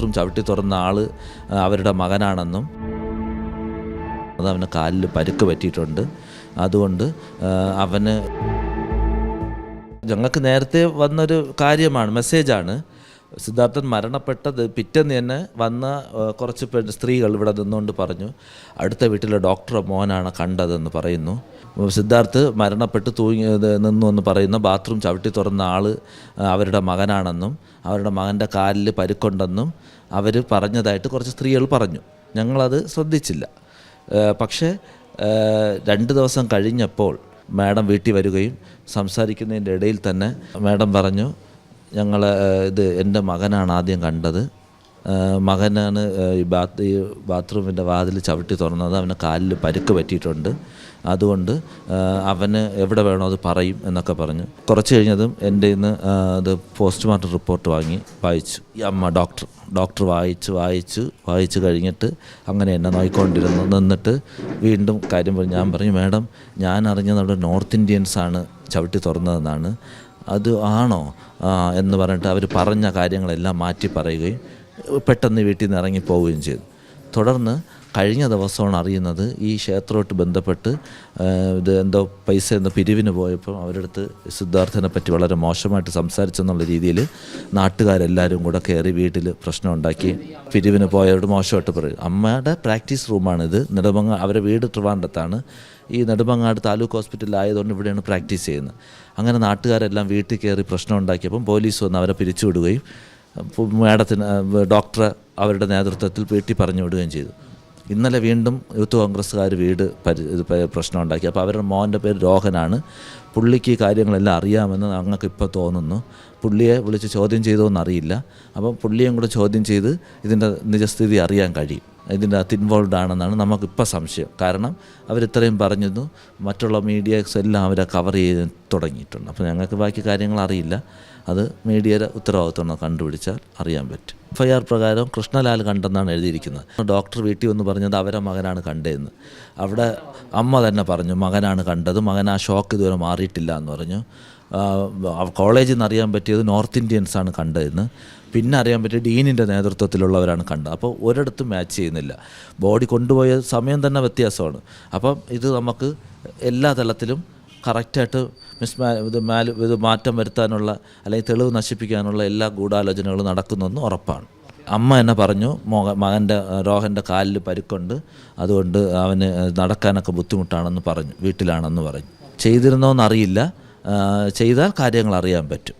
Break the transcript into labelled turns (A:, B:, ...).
A: Bathroom ചവിട്ടി തുറന്ന ആൾ അവരുടെ മകനാണെന്നും അത് അവന് കാലിൽ പരുക്ക് പറ്റിയിട്ടുണ്ട്. അതുകൊണ്ട് അവന് ഞങ്ങൾക്ക് നേരത്തെ വന്നൊരു കാര്യമാണ് മെസ്സേജാണ്. സിദ്ധാർത്ഥൻ മരണപ്പെട്ടത് പിറ്റേന്ന് തന്നെ വന്ന കുറച്ച് പേ സ്ത്രീകൾ ഇവിടെ നിന്നുകൊണ്ട് പറഞ്ഞു അടുത്ത വീട്ടിലെ ഡോക്ടറെ മോനാണ് കണ്ടതെന്ന് പറയുന്നു. സിദ്ധാർത്ഥ് മരണപ്പെട്ട് തൂങ്ങി നിന്നു എന്ന് പറയുന്ന. ബാത്റൂം ചവിട്ടി തുറന്ന ആൾ അവരുടെ മകനാണെന്നും അവരുടെ മകന്റെ കാലിൽ പരുക്കുണ്ടെന്നും അവർ പറഞ്ഞതായിട്ട് കുറച്ച് സ്ത്രീകൾ പറഞ്ഞു. ഞങ്ങളത് ശ്രദ്ധിച്ചില്ല. പക്ഷേ രണ്ട് ദിവസം കഴിഞ്ഞപ്പോൾ മാഡം വീട്ടിൽ വരികയും സംസാരിക്കുന്നതിന്റെ ഇടയിൽ തന്നെ മാഡം പറഞ്ഞു ഞങ്ങൾ ഇത് എന്റെ മകനാണ് ആദ്യം കണ്ടത്. മകനാണ് ഈ ബാത്ത് ഈ ബാത്റൂമിന്റെ വാതിൽ ചവിട്ടി തുറന്നത്. അവന് കാലിൽ പരുക്ക് പറ്റിയിട്ടുണ്ട്. അതുകൊണ്ട് അവന് എവിടെ വേണോ അത് പറയും എന്നൊക്കെ പറഞ്ഞു. കുറച്ച് കഴിഞ്ഞതും എന്റെ ഇന്ന് അത് പോസ്റ്റ്മോർട്ടം റിപ്പോർട്ട് വാങ്ങി വായിച്ചു. ഈ അമ്മ ഡോക്ടർ ഡോക്ടർ വായിച്ച് വായിച്ച് വായിച്ച് കഴിഞ്ഞിട്ട് അങ്ങനെ എന്നെ നോയിക്കൊണ്ടിരുന്നു. നിന്നിട്ട് വീണ്ടും കാര്യം പറഞ്ഞു. ഞാൻ പറഞ്ഞു മാഡം ഞാൻ അറിഞ്ഞത് അവിടെ നോർത്ത് ഇന്ത്യൻസാണ് ചവിട്ടി തുറന്നതെന്നാണ്. അത് ആണോ? എന്ന് പറഞ്ഞിട്ട് അവർ പറഞ്ഞ കാര്യങ്ങളെല്ലാം മാറ്റി പറയുകയും പെട്ടെന്ന് വീട്ടിൽ നിന്ന് ഇറങ്ങി പോവുകയും ചെയ്തു. തുടർന്ന് കഴിഞ്ഞ ദിവസമാണ് അറിയുന്നത് ഈ ക്ഷേത്രമായിട്ട് ബന്ധപ്പെട്ട് ഇത് എന്തോ പൈസ എന്തോ പിരിവിന് പോയപ്പോൾ അവരുടെ അടുത്ത് സിദ്ധാർത്ഥനെ പറ്റി വളരെ മോശമായിട്ട് സംസാരിച്ചെന്നുള്ള രീതിയിൽ നാട്ടുകാരെല്ലാവരും കൂടെ കയറി വീട്ടിൽ പ്രശ്നം ഉണ്ടാക്കി പിരിവിന് പോയവരോട് മോശമായിട്ട് പറയും. അമ്മയുടെ പ്രാക്ടീസ് റൂമാണിത് നെടുമങ്ങ അവരെ വീട് ട്രിവാൻഡത്താണ് ഈ നെടുമങ്ങാട് താലൂക്ക് ഹോസ്പിറ്റലിലായതുകൊണ്ട് ഇവിടെയാണ് പ്രാക്ടീസ് ചെയ്യുന്നത്. അങ്ങനെ നാട്ടുകാരെല്ലാം വീട്ടിൽ കയറി പ്രശ്നം ഉണ്ടാക്കിയപ്പം പോലീസ് വന്ന് അവരെ പിരിച്ചുവിടുകയും മേഡത്തിന് ഡോക്ടറെ അവരുടെ നേതൃത്വത്തിൽ വീട്ടിൽ പറഞ്ഞു വിടുകയും ചെയ്തു. ഇന്നലെ വീണ്ടും യൂത്ത് കോൺഗ്രസ്സുകാർ വീട് പരി പ്രശ്നം ഉണ്ടാക്കി. അപ്പോൾ അവരുടെ മോന്റെ പേര് രോഹനാണ്. പുള്ളിക്ക് ഈ കാര്യങ്ങളെല്ലാം അറിയാമെന്ന് ഞങ്ങൾക്ക് ഇപ്പോൾ തോന്നുന്നു. പുള്ളിയെ വിളിച്ച് ചോദ്യം ചെയ്തോന്ന് അറിയില്ല അപ്പം പുള്ളിയും കൂടെ ചോദ്യം ചെയ്ത് ഇതിന്റെ നിജസ്ഥിതി അറിയാൻ കഴിയും. ഇതിന്റെ അകത്ത് ഇൻവോൾവ് ആണെന്നാണ് നമുക്കിപ്പോൾ സംശയം. കാരണം അവരിത്രയും പറഞ്ഞിരുന്നു മറ്റുള്ള മീഡിയസ് എല്ലാം അവരെ കവർ ചെയ്ത് തുടങ്ങിയിട്ടുണ്ട്. അപ്പോൾ ഞങ്ങൾക്ക് ബാക്കി കാര്യങ്ങൾ അറിയില്ല. അത് മീഡിയയുടെ ഉത്തരവാദിത്വം കണ്ടുപിടിച്ചാൽ അറിയാൻ പറ്റും. എഫ് ഐ ആർ പ്രകാരം കൃഷ്ണലാൽ കണ്ടെന്നാണ് എഴുതിയിരിക്കുന്നത്. ഡോക്ടർ വീട്ടിൽ വന്ന് പറഞ്ഞത് അവരെ മകനാണ് കണ്ടതെന്ന്. അവിടെ അമ്മ തന്നെ പറഞ്ഞു മകനാണ് കണ്ടത്. മകൻ ആ ഷോക്ക് ഇതുവരെ മാറിയിട്ടില്ല എന്ന് പറഞ്ഞു. കോളേജിൽ നിന്ന് അറിയാൻ പറ്റിയത് നോർത്ത് ഇന്ത്യൻസാണ് കണ്ടതെന്ന്. പിന്നെ അറിയാൻ പറ്റിയ ഡീനിന്റെ നേതൃത്വത്തിലുള്ളവരാണ് കണ്ടത്. അപ്പോൾ ഒരിടത്തും മാച്ച് ചെയ്യുന്നില്ല. ബോഡി കൊണ്ടുപോയ സമയം തന്നെ വ്യത്യാസമാണ്. അപ്പം ഇത് നമുക്ക് എല്ലാ തലത്തിലും കറക്റ്റായിട്ട് മിസ് മാ ഇത് മാൽ ഇത് മാറ്റം വരുത്താനുള്ള അല്ലെങ്കിൽ തെളിവ് നശിപ്പിക്കാനുള്ള എല്ലാ ഗൂഢാലോചനകളും നടക്കുന്നെന്ന് ഉറപ്പാണ്. അമ്മ എന്നെ പറഞ്ഞു മോഹ മകന്റെ രോഹന്റെ കാലിൽ പരുക്കുണ്ട്. അതുകൊണ്ട് അവന് നടക്കാനൊക്കെ ബുദ്ധിമുട്ടാണെന്ന് പറഞ്ഞു. വീട്ടിലാണെന്ന് പറഞ്ഞു. ചെയ്തിരുന്നോന്നറിയില്ല എന്നറിയില്ല ചെയ്താൽ കാര്യങ്ങൾ അറിയാൻ പറ്റും.